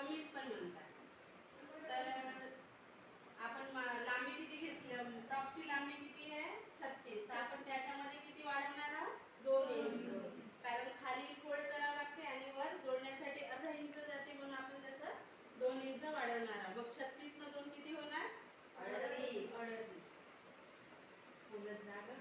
कमीच पण म्हणतात. तर आपण लांबी किती घेतली? टॉपची लांबी किती आहे? छत्तीस. तर आपण त्याच्यामध्ये किती वाढवणार आहोत? दोन इंच. कारण खाली फोल्ड करावं लागते आणि वर जोडण्यासाठी अर्धा इंच जाते म्हणून आपण तसं दोन इंच वाढवणार आहोत. मग छत्तीस मधून किती होणार? अडतीस. अडतीस. उलट जागा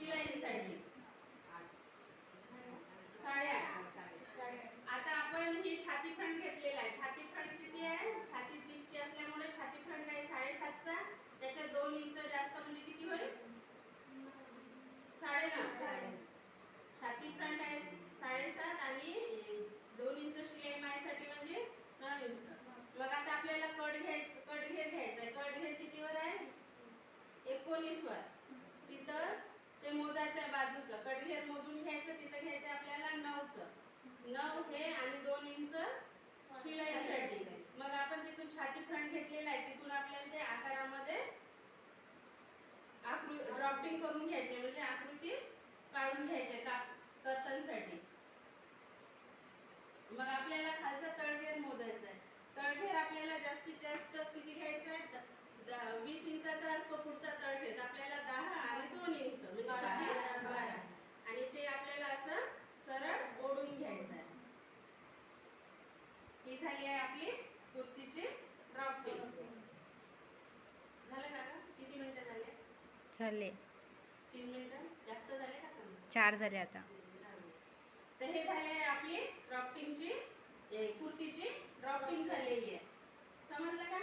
Do you? नऊ हे आणि दोन इंच शिलाईसाठी मग आपण तिथून छाती फ्रंट घेतलेला आहे. तिथून आपल्याला ते आकारामध्ये आकृती ड्रॉफ्टिंग करून घ्यायचे म्हणजे आकृती काढून घ्यायचे का कतनसाठी. मग आपल्याला खालचा झाले. तीन मिनिटं? जास्त झाले चार झाले आता. तर हे झाले आपली ड्रॉफ्टिंगची कुर्तीची ड्रॉफ्टिंग झालेली आहे. समजलं का?